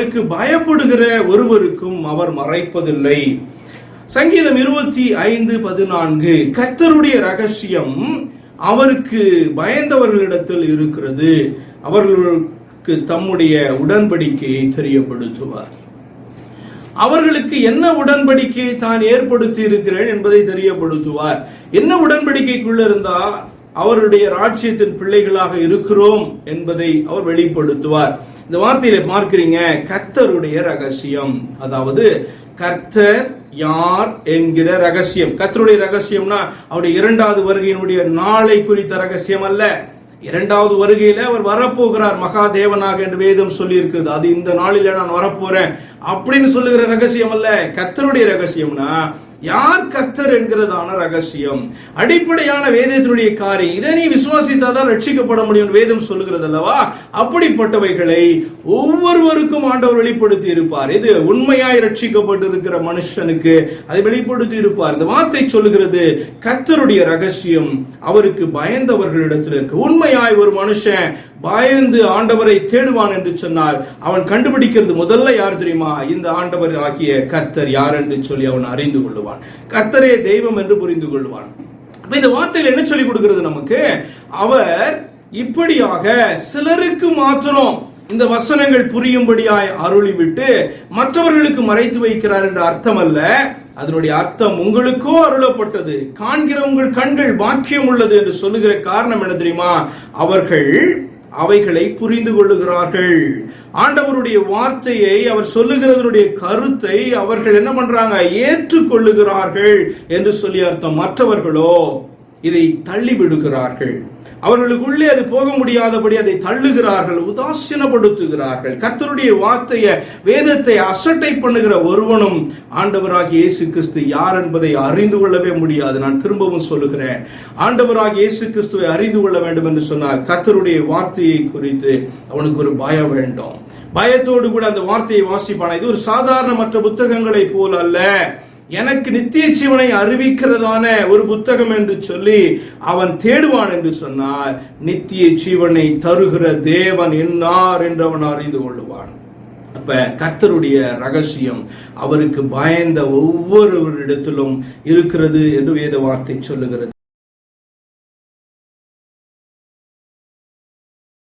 அவருக்கு பயப்படுகிற ஒருவருக்கும் அவர் மறைப்பதில்லை. சங்கீதம் இருபத்தி ஐந்து பதினான்கு கர்த்தருடைய ரகசியம் அவருக்கு பயந்தவர்களிடத்தில் இருக்கிறது. அவர்களுக்கு தம்முடைய உடன்படிக்கையை தெரியப்படுத்துவார். அவர்களுக்கு என்ன உடன்படிக்கையை தான் ஏற்படுத்தி இருக்கிறேன் என்பதை தெரியப்படுத்துவார். என்ன உடன்படிக்கைக்குள்ள இருந்தா அவருடைய ராஜ்யத்தின் பிள்ளைகளாக இருக்கிறோம் என்பதை அவர் வெளிப்படுத்துவார். இந்த வார்த்தையில பார்க்கிறீங்க கர்த்தருடைய ரகசியம். அதாவது கர்த்தர் யார் என்கிற ரகசியம். கர்த்தருடைய ரகசியம்னா அவருடைய இரண்டாவது வருகையினுடைய நாளை குறித்த ரகசியம் அல்ல. இரண்டாவது வருகையில அவர் வரப்போகிறார் மகாதேவனாக என்று வேதம் சொல்லி இருக்குது அது இந்த நாளில நான் வரப்போறேன் அப்படின்னு சொல்லுகிற ரகசியம் அல்ல. கர்த்தருடைய ரகசியம்னா யார் கர்த்தர் என்கிறதான ரகசியம். அடிப்படையான வேதத்தினுடைய காரியம். இதை நீ விசுவாசித்தாதான் ரட்சிக்கப்பட முடியும் வேதம் சொல்லுகிறது அல்லவா அப்படிப்பட்டவைகளை ஒவ்வொருவருக்கும் ஆண்டவர் வெளிப்படுத்தி இருப்பார். இது உண்மையாய் ரட்சிக்கப்பட்டிருக்கிற மனுஷனுக்கு அதை வெளிப்படுத்தி இருப்பார். இந்த வார்த்தை சொல்லுகிறது கர்த்தருடைய ரகசியம் அவருக்கு பயந்தவர்களிடத்தில் இருக்கு உண்மையாய் ஒரு மனுஷன் பயந்து ஆண்டவரை தேடுவான் என்று சொன்னால் அவன் கண்டுபிடிக்கிறது முதல்ல யார் தெரியுமா? இந்த ஆண்டவர் ஆகிய கர்த்தர் யார் என்று சொல்லி அவன் அறிந்து கொள்ளுவான். கர்த்தரே தெய்வம் என்று புரிந்து கொள்வான் இந்த வார்த்தையில் என்ன சொல்லி கொடுக்கிறது நமக்கு? அவர் இப்படியாக சிலருக்கு மாத்திரம் இந்த வசனங்கள் புரியும்படியாய் அருளிவிட்டு மற்றவர்களுக்கு மறைத்து வைக்கிறார் என்ற அர்த்தம் அல்ல அதனுடைய அர்த்தம் உங்களுக்கோ அருளப்பட்டது. காண்கிற உங்கள் கண்கள் பாக்கியம் உள்ளது என்று சொல்லுகிற காரணம் என்ன தெரியுமா? அவர்கள் அவைகளை புரிந்து கொள்ளுகிறார்கள். ஆண்டவருடைய வார்த்தையை அவர் சொல்லுகிறதனுடைய கருத்தை அவர்கள் என்ன பண்றாங்க? ஏற்றுக்கொள்ளுகிறார்கள் என்று சொல்லி அர்த்தம். மற்றவர்களோ இதை தள்ளி விடுகிறார்கள். அவர்களுக்குள்ளே அது போக முடியாதபடி அதை தள்ளுகிறார்கள் உதாசீனப்படுத்துகிறார்கள். கர்த்தருடைய வார்த்தையை வேதத்தை அசட்டை பண்ணுகிற ஒருவனும் ஆண்டவராக இயேசு கிறிஸ்து யார் என்பதை அறிந்து கொள்ளவே முடியாது. நான் திரும்பவும் சொல்லுகிறேன். ஆண்டவராக இயேசு கிறிஸ்துவை அறிந்து கொள்ள வேண்டும் என்று சொன்னால் கர்த்தருடைய வார்த்தையை குறித்து அவனுக்கு ஒரு பயம் வேண்டும். பயத்தோடு கூட அந்த வார்த்தையை வாசிப்பான? இது ஒரு சாதாரண மற்ற புத்தகங்களை போல் அல்ல. எனக்கு நித்திய ஜீவனை அறிவிக்கிறதான ஒரு புத்தகம் என்று சொல்லி அவன் தேடுவான் என்று சொன்னார் நித்திய ஜீவனை தருகிற தேவன் என்னார் என்று அவன் அறிந்து கொள்ளுவான். அப்ப கர்த்தருடைய ரகசியம் அவருக்கு பயந்த ஒவ்வொருவரிடத்திலும் இருக்கிறது என்று வேத வார்த்தை சொல்லுகிறது.